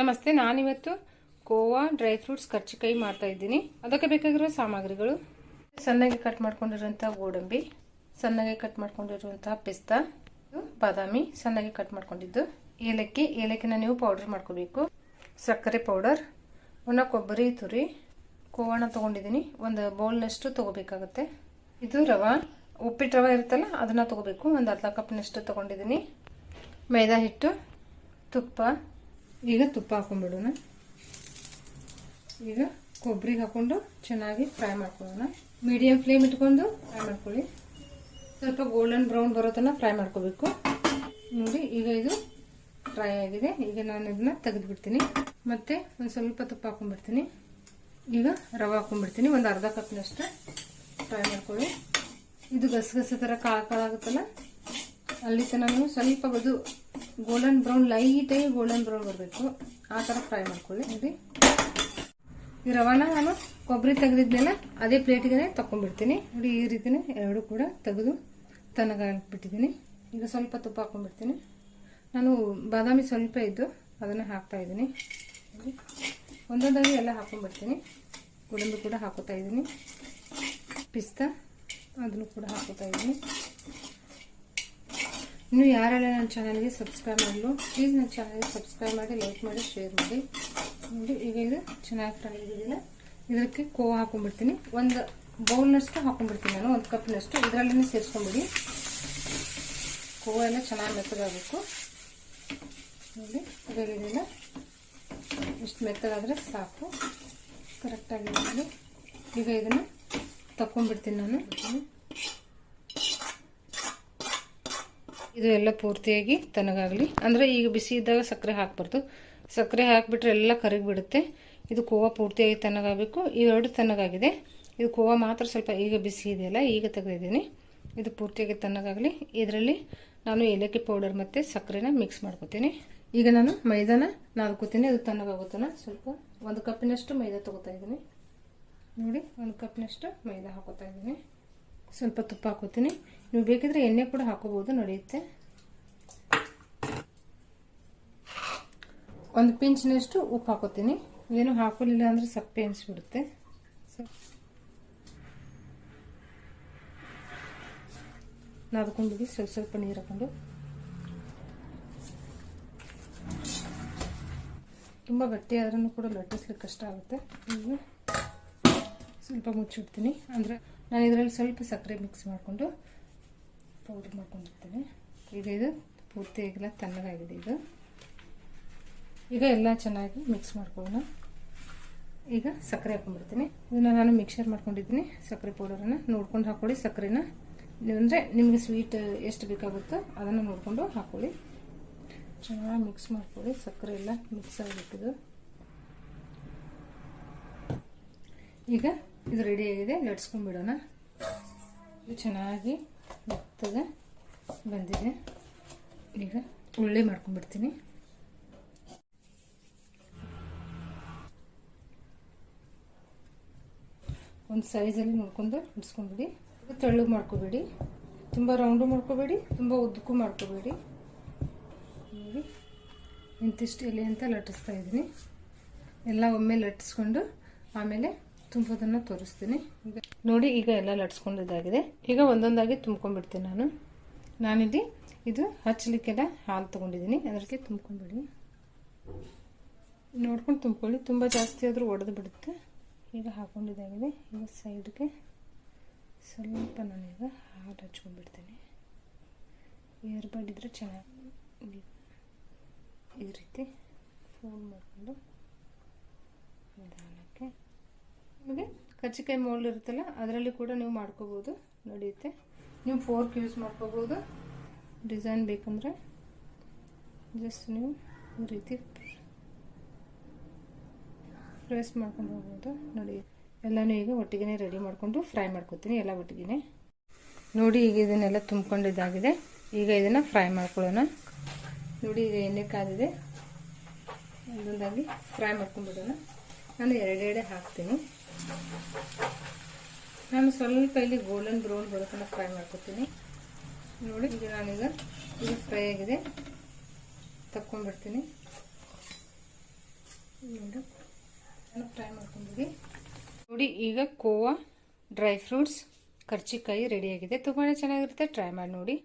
ನಮಸ್ತೆ, ನಾನಿವತ್ತು khoa dry fruits ಕರ್ಚಿಕಾಯಿ ಮಾಡ್ತಾ ಇದ್ದೀನಿ. ಅದಕ್ಕೆ ಬೇಕಾಗಿರೋ ಸಾಮಗ್ರಿಗಳು. ಸಣ್ಣಗೆ ಕಟ್ ಮಾಡ್ಕೊಂಡಿರುವಂಥ ಗೋಡಂಬಿ, ಸಣ್ಣಗೆ ಕಟ್ ಮಾಡ್ಕೊಂಡಿರುವಂಥ ಪಿಸ್ತಾ, ಬಾದಾಮಿ, ಸಣ್ಣಗೆ ಕಟ್ ಮಾಡ್ಕೊಂಡಿದ್ದು. ಏಲಕ್ಕಿ, ಏಲಕ್ಕಿನ ನೀವು ಪೌಡರ್ ಮಾಡ್ಕೋಬೇಕು. ಸಕ್ಕರೆ ಪೌಡರ್, ಒಣ ಕೊಬ್ಬರಿ, ತುರಿ. ಕೋವಣ ತೊಗೊಂಡಿದ್ದೀನಿ. ಒಂದು ಬೌಲ್ನಷ್ಟು ತೊಗೋಬೇಕಾಗತ್ತೆ. ಇದು ರವೆ. ಉಪ್ಪಿಟ್ಟು ರವೆ ಇರುತ್ತಲ್ಲ, ಅದನ್ನು ತೊಗೋಬೇಕು. ಒಂದು ಅರ್ಧ ಕಪ್ನಷ್ಟು ತೊಗೊಂಡಿದ್ದೀನಿ. ಮೈದಾ ಹಿಟ್ಟು, ತುಪ್ಪ ಈಗ ತುಪ್ಪ ಹಾಕೊಂಡ್ಬಿಡೋಣ. ಈಗ ಕೊಬ್ಬರಿ ಹಾಕೊಂಡು ಚೆನ್ನಾಗಿ ಫ್ರೈ ಮಾಡ್ಕೊಳ್ಳೋಣ. ಮೀಡಿಯಂ ಫ್ಲೇಮ್ ಇಟ್ಕೊಂಡು ಫ್ರೈ ಮಾಡ್ಕೊಳ್ಳಿ. ಸ್ವಲ್ಪ ಗೋಲ್ಡನ್ ಬ್ರೌನ್ ಬರೋ ತನಕ ಫ್ರೈ ಮಾಡ್ಕೋಬೇಕು. ನೋಡಿ, ಈಗ ಇದು ಫ್ರೈ ಆಗಿದೆ. ಈಗ ನಾನು ಇದನ್ನ ತೆಗೆದುಬಿಡ್ತೀನಿ. ಮತ್ತೆ ಒಂದು ಸ್ವಲ್ಪ ತುಪ್ಪ ಹಾಕೊಂಡ್ಬಿಡ್ತೀನಿ. ಈಗ ರವೆ ಹಾಕೊಂಡ್ಬಿಡ್ತೀನಿ. ಒಂದು ಅರ್ಧ ಕಪ್ನಷ್ಟು ಫ್ರೈ ಮಾಡ್ಕೊಳ್ಳಿ. ಇದು ಗಸಗಸೆ ಥರ ಕಾಳು ಕಾಳು ಆಗುತ್ತಲ್ಲ? ಅಲ್ಲಿ ನೀವು ಸ್ವಲ್ಪ ಬದು ಗೋಲ್ಡನ್ ಬ್ರೌನ್ ಲೈಟಾಗಿ ಗೋಲ್ಡನ್ ಬ್ರೌನ್ ಬರಬೇಕು. ಆ ಥರ ಫ್ರೈ ಮಾಡ್ಕೊಳ್ಳಿ. ನೋಡಿ. ಈ ರವಾನ ನಾನು ಕೊಬ್ಬರಿ ತೆಗೆದಿದ್ಮೇಲೆ ಅದೇ ಪ್ಲೇಟಿಗೆ ತಗೊಂಡ್ಬಿಡ್ತೀನಿ ನೋಡಿ, ಈ ರೀತಿನೇ ಎರಡು ಕೂಡ ತೆಗೆದು ತನಗಾಕ್ಬಿಟ್ಟಿದ್ದೀನಿ ಈಗ ಸ್ವಲ್ಪ ತುಪ್ಪ ಹಾಕೊಂಡ್ಬಿಡ್ತೀನಿ ನಾನು ಬಾದಾಮಿ ಸ್ವಲ್ಪ ಇದ್ದು ಅದನ್ನು ಹಾಕ್ತಾ ಇದ್ದೀನಿ. ಒಂದೊಂದಾಗಿ ಎಲ್ಲ ಹಾಕೊಂಡ್ಬಿಡ್ತೀನಿ ಗೋಡಂಬಿ ಕೂಡ ಹಾಕೋತಾ ಇದ್ದೀನಿ. ಪಿಸ್ತಾ ಅದನ್ನು ಕೂಡ ಹಾಕೋತಾ ಇದ್ದೀನಿ. ಇನ್ನು ಯಾರೆಲ್ಲ ನನ್ನ ಚಾನಲ್ಗೆ ಸಬ್ಸ್ಕ್ರೈಬ್ ಮಾಡಲು ಪ್ಲೀಸ್ ನನ್ನ ಚಾನಲ್ಗೆ ಸಬ್ಸ್ಕ್ರೈಬ್ ಮಾಡಿ ಲೈಕ್ ಮಾಡಿ ಶೇರ್ ಮಾಡಿ. ನೋಡಿ ಈಗ ಇದು ಚೆನ್ನಾಗಿ ಫ್ರೈ ಆಗಿದೆ ಇದಕ್ಕೆ ಕೋವಾ ಹಾಕೊಂಡ್ಬಿಡ್ತೀನಿ. ಒಂದು ಬೌಲ್ನಷ್ಟು ಹಾಕೊಂಡ್ಬಿಡ್ತೀನಿ ನಾನು, ಒಂದು ಕಪ್ನಷ್ಟು ಇದರಲ್ಲೇ ಸೇರಿಸ್ಕೊಂಡ್ಬಿಡಿ ಕೋವಾ ಎಲ್ಲ ಚೆನ್ನಾಗಿ ಮೆತ್ತಗಾಗಬೇಕು. ನೋಡಿ, ಇದರಲ್ಲಿದೆಲ್ಲ ಇಷ್ಟು ಮೆತ್ತಗಾದರೆ ಸಾಕು. ಕರೆಕ್ಟಾಗಿ ಈಗ ಇದನ್ನು ತಗೊಂಡ್ಬಿಡ್ತೀನಿ ನಾನು. ಇದು ಎಲ್ಲ ಪೂರ್ತಿಯಾಗಿ ತನಗಾಗಲಿ. ಅಂದರೆ ಈಗ ಬಿಸಿ ಇದ್ದಾಗ ಸಕ್ಕರೆ ಹಾಕ್ಬಾರ್ದು. ಸಕ್ಕರೆ ಹಾಕಿಬಿಟ್ರೆ ಎಲ್ಲ ಕರಗಿ ಬಿಡುತ್ತೆ ಇದು ಕೋವಾ ಪೂರ್ತಿಯಾಗಿ ತನಗಾಗಬೇಕು. ಇವೆರಡು ತನಗಾಗಿದೆ. ಇದು ಕೋವಾ ಮಾತ್ರ ಸ್ವಲ್ಪ ಈಗ ಬಿಸಿ ಇದೆಯಲ್ಲ ಈಗ ತೆಗೆದಿದ್ದೀನಿ. ಇದು ಪೂರ್ತಿಯಾಗಿ ತನ್ನಗಾಗಲಿ ಇದರಲ್ಲಿ ನಾನು ಏಲಕ್ಕಿ ಪೌಡರ್ ಮತ್ತು ಸಕ್ಕರೆನ ಮಿಕ್ಸ್ ಮಾಡ್ಕೋತೀನಿ. ಈಗ ನಾನು ಮೈದಾನ ನಾದ್ಕೋತೀನಿ ಅದು ತಣ್ಣಗಾಗುತ್ತಾನ ಸ್ವಲ್ಪ ಒಂದು ಕಪ್ಪಿನಷ್ಟು ಮೈದಾ ತೊಗೋತಾ ಇದ್ದೀನಿ. ನೋಡಿ, ಒಂದು ಕಪ್ನಷ್ಟು ಮೈದಾ ಹಾಕೋತಾ ಇದ್ದೀನಿ. ಸ್ವಲ್ಪ ತುಪ್ಪ ಹಾಕೋತೀನಿ. ನೀವು ಬೇಕಿದ್ರೆ ಎಣ್ಣೆ ಕೂಡ ಹಾಕೋಬೋದು ನಡೆಯುತ್ತೆ. ಒಂದು ಪಿಂಚ್ನಷ್ಟು ಉಪ್ಪು ಹಾಕೋತೀನಿ. ಏನು ಹಾಕೋಲಿಲ್ಲ ಅಂದರೆ ಸಪ್ಪೆ ಅನಿಸ್ಬಿಡುತ್ತೆ. ನಾದ್ಕೊಂಡಿದ್ದೀವಿ ಸ್ವಲ್ಪ ಸ್ವಲ್ಪ ನೀರು ಹಾಕೊಂಡು. ತುಂಬ ಗಟ್ಟಿ ಆದ್ರೂ ಕೂಡ ಲಟ್ಟಿಸ್ಲಿಕ್ಕೆ ಕಷ್ಟ ಆಗುತ್ತೆ. ಸ್ವಲ್ಪ ಮುಚ್ಚಿಡ್ತೀನಿ. ಅಂದರೆ ನಾನು ಇದರಲ್ಲಿ ಸ್ವಲ್ಪ ಸಕ್ಕರೆ ಮಿಕ್ಸ್ ಮಾಡಿಕೊಂಡು ಪೌಡ್ರ್ ಮಾಡ್ಕೊಂಡಿರ್ತೀನಿ. ಈಗ ಇದು ಪೂರ್ತಿಯಾಗಿಲ್ಲ ತಣ್ಣಗಾಗಿದೆ ಇದು. ಈಗ ಎಲ್ಲ ಚೆನ್ನಾಗಿ ಮಿಕ್ಸ್ ಮಾಡ್ಕೊಳ್ಳೋಣ. ಈಗ ಸಕ್ಕರೆ ಹಾಕೊಂಡ್ಬಿಡ್ತೀನಿ ಇದನ್ನು ನಾನು ಮಿಕ್ಸರ್ ಮಾಡ್ಕೊಂಡಿದ್ದೀನಿ. ಸಕ್ಕರೆ ಪೌಡರನ್ನು ನೋಡ್ಕೊಂಡು ಹಾಕ್ಕೊಳ್ಳಿ ಸಕ್ಕರೆನ ಅಂದರೆ ನಿಮಗೆ ಸ್ವೀಟ್ ಎಷ್ಟು ಬೇಕಾಗುತ್ತೋ ಅದನ್ನು ನೋಡಿಕೊಂಡು ಹಾಕ್ಕೊಳ್ಳಿ ಚೆನ್ನಾಗಿ ಮಿಕ್ಸ್ ಮಾಡ್ಕೊಳ್ಳಿ. ಸಕ್ಕರೆ ಎಲ್ಲ ಮಿಕ್ಸ್ ಆಗಿಬಿಟ್ಟಿದ್ದು. ಈಗ ಇದು ರೆಡಿ ಆಗಿದೆ ಲಟ್ಸ್ಕೊಂಡ್ಬಿಡೋಣ ಇದು ಚೆನ್ನಾಗಿ ಮೆತ್ತಗೆ ಬಂದಿದೆ. ಈಗ ಉಳ್ಳಿ ಮಾಡ್ಕೊಂಡ್ಬಿಡ್ತೀನಿ. ಒಂದು ಸೈಜಲ್ಲಿ ನೋಡ್ಕೊಂಡು ಇದು ತೆಳ್ಳಗೆ ಮಾಡ್ಕೋಬೇಡಿ. ತುಂಬ ರೌಂಡು ಮಾಡ್ಕೋಬೇಡಿ, ತುಂಬ ಉದ್ದಕ್ಕೂ ಮಾಡ್ಕೋಬೇಡಿ. ನೋಡಿ, ಇಂತಿಷ್ಟು ಎಲೆ ಅಂತ ಲಟ್ಟಿಸ್ತಾ ಇದ್ದೀನಿ. ಎಲ್ಲ ಒಮ್ಮೆ ಲಟ್ಟಿಸ್ಕೊಂಡು ಆಮೇಲೆ ತುಂಬೋದನ್ನು ತೋರಿಸ್ತೀನಿ. ಈಗ ನೋಡಿ, ಈಗ ಎಲ್ಲ ಲಟ್ಸ್ಕೊಂಡಿದ್ದಾಗಿದೆ ಈಗ ಒಂದೊಂದಾಗಿ ತುಂಬ್ಕೊಂಡ್ಬಿಡ್ತೀನಿ ನಾನು. ನಾನಿಲ್ಲಿ ಇದು ಹಚ್ಚಲಿಕ್ಕೆಲ್ಲ ಹಾಲು ತೊಗೊಂಡಿದ್ದೀನಿ. ಅದಕ್ಕೆ ತುಂಬ್ಕೊಂಡ್ಬಿಡಿ. ನೋಡ್ಕೊಂಡು ತುಂಬ್ಕೊಳ್ಳಿ. ತುಂಬ ಜಾಸ್ತಿ ಆದರೂ ಒಡೆದು ಬಿಡುತ್ತೆ. ಈಗ ಹಾಕೊಂಡಿದ್ದಾಗಿದೆ ಈಗ ಸೈಡ್ಗೆ ಸ್ವಲ್ಪ ನಾನೀಗ ಹಾಲು ಹಚ್ಕೊಂಡ್ಬಿಡ್ತೀನಿ. ಇದ್ದರೆ ಚೆನ್ನಾಗಿ ಈ ರೀತಿ ಫೋಲ್ಡ್ ಮಾಡಿಕೊಂಡು ನಿಧಾನಕ್ಕೆ ನಿಮಗೆ ಕಚ್ಚಿಕಾಯಿ ಮೋಲ್ಡ್ ಇರುತ್ತಲ್ಲ, ಅದರಲ್ಲಿ ಕೂಡ ನೀವು ಮಾಡ್ಕೋಬೋದು. ನಡೆಯುತ್ತೆ. ನೀವು ಫೋರ್ಕ್ ಯೂಸ್ ಮಾಡ್ಕೋಬೋದು. ಡಿಸೈನ್ ಬೇಕಂದರೆ ಜಸ್ಟ್ ನೀವು ಈ ರೀತಿ ಪ್ರೆಸ್ ಮಾಡ್ಕೊಂಡು ಹೋಗ್ಬೋದು ನೋಡಿ ಎಲ್ಲನೂ ಈಗ ಒಟ್ಟಿಗೆ ರೆಡಿ ಮಾಡಿಕೊಂಡು ಫ್ರೈ ಮಾಡ್ಕೊತೀನಿ, ಎಲ್ಲ ಒಟ್ಟಿಗೆ ನೋಡಿ, ಈಗ ಇದನ್ನೆಲ್ಲ ತುಂಬ್ಕೊಂಡಿದ್ದಾಗಿದೆ. ಈಗ ಇದನ್ನು ಫ್ರೈ ಮಾಡ್ಕೊಳ್ಳೋಣ. ನೋಡಿ, ಈಗ ಎಣ್ಣೆ ಕಾದಿದೆ. ಒಂದೊಂದಾಗಿ ಫ್ರೈ ಮಾಡ್ಕೊಂಡ್ಬಿಡೋಣ ನಾನು ಎರಡೆರಡೆ ಹಾಕ್ತೀನಿ. ನಾನು ಸ್ವಲ್ಪ ಇಲ್ಲಿ ಗೋಲ್ಡನ್ ಬ್ರೌನ್ ಬರೋತನ ಫ್ರೈ ಮಾಡ್ಕೊತೀನಿ. ನೋಡಿ, ಈಗ ನಾನೀಗ ಇದು ಫ್ರೈ ಆಗಿದೆ. ತಕ್ಕೊಂಡ್ಬಿಡ್ತೀನಿ. ನೋಡಿ, ನಾನು ಫ್ರೈ ಮಾಡ್ಕೊಂಡಿದ್ದೆ ನೋಡಿ, ಈಗ ಕೋವಾ ಡ್ರೈ ಫ್ರೂಟ್ಸ್ ಕರ್ಚಿಕಾಯಿ ರೆಡಿಯಾಗಿದೆ ತುಂಬಾ ಚೆನ್ನಾಗಿರುತ್ತೆ. ಟ್ರೈ ಮಾಡಿ ನೋಡಿ.